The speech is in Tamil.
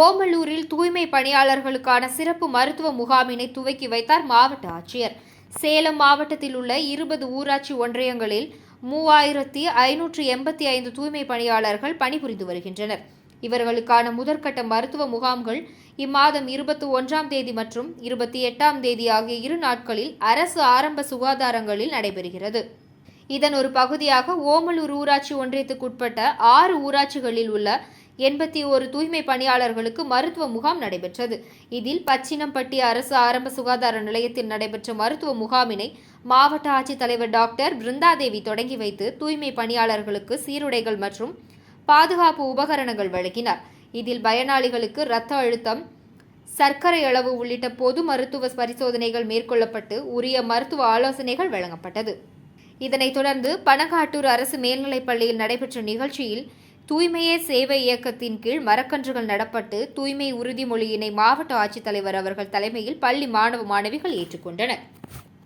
ஓமலூரில் தூய்மை பணியாளர்களுக்கான சிறப்பு மருத்துவ முகாமினை துவக்கி வைத்தார் மாவட்ட ஆட்சியர். சேலம் மாவட்டத்தில் உள்ள இருபது ஊராட்சி ஒன்றியங்களில் மூவாயிரத்தி ஐநூற்று எண்பத்தி ஐந்து தூய்மை பணியாளர்கள் பணிபுரிந்து வருகின்றனர். இவர்களுக்கான முதற்கட்ட மருத்துவ முகாம்கள் இம்மாதம் இருபத்தி ஒன்றாம் தேதி மற்றும் இருபத்தி எட்டாம் தேதி ஆகிய இரு நாட்களில் அரசு ஆரம்ப சுகாதாரங்களில் நடைபெறுகிறது. இதன் ஒரு பகுதியாக ஓமலூர் ஊராட்சி ஒன்றியத்துக்குட்பட்ட ஆறு ஊராட்சிகளில் உள்ள எண்பத்தி ஒரு தூய்மை பணியாளர்களுக்கு மருத்துவ முகாம் நடைபெற்றது. இதில் பச்சினம்பட்டி அரசு ஆரம்ப சுகாதார நிலையத்தில் நடைபெற்ற மருத்துவ முகாமினை மாவட்ட ஆட்சித்தலைவர் டாக்டர் பிருந்தாதேவி தொடங்கி வைத்து தூய்மை பணியாளர்களுக்கு சீருடைகள் மற்றும் பாதுகாப்பு உபகரணங்கள் வழங்கினார். இதில் பயனாளிகளுக்கு இரத்த அழுத்தம் சர்க்கரை அளவு உள்ளிட்ட பொது மருத்துவ பரிசோதனைகள் மேற்கொள்ளப்பட்டு உரிய மருத்துவ ஆலோசனைகள் வழங்கப்பட்டது. இதனைத் தொடர்ந்து பனகாட்டூர் அரசு மேல்நிலைப் பள்ளியில் நடைபெற்ற நிகழ்ச்சியில் தூய்மையே சேவை இயக்கத்தின் கீழ் மரக்கன்றுகள் நடப்பட்டு தூய்மை உறுதிமொழியினை மாவட்ட ஆட்சித்தலைவர் அவர்கள் தலைமையில் பள்ளி மாணவ மாணவிகள் ஏற்றுக்கொண்டனர்.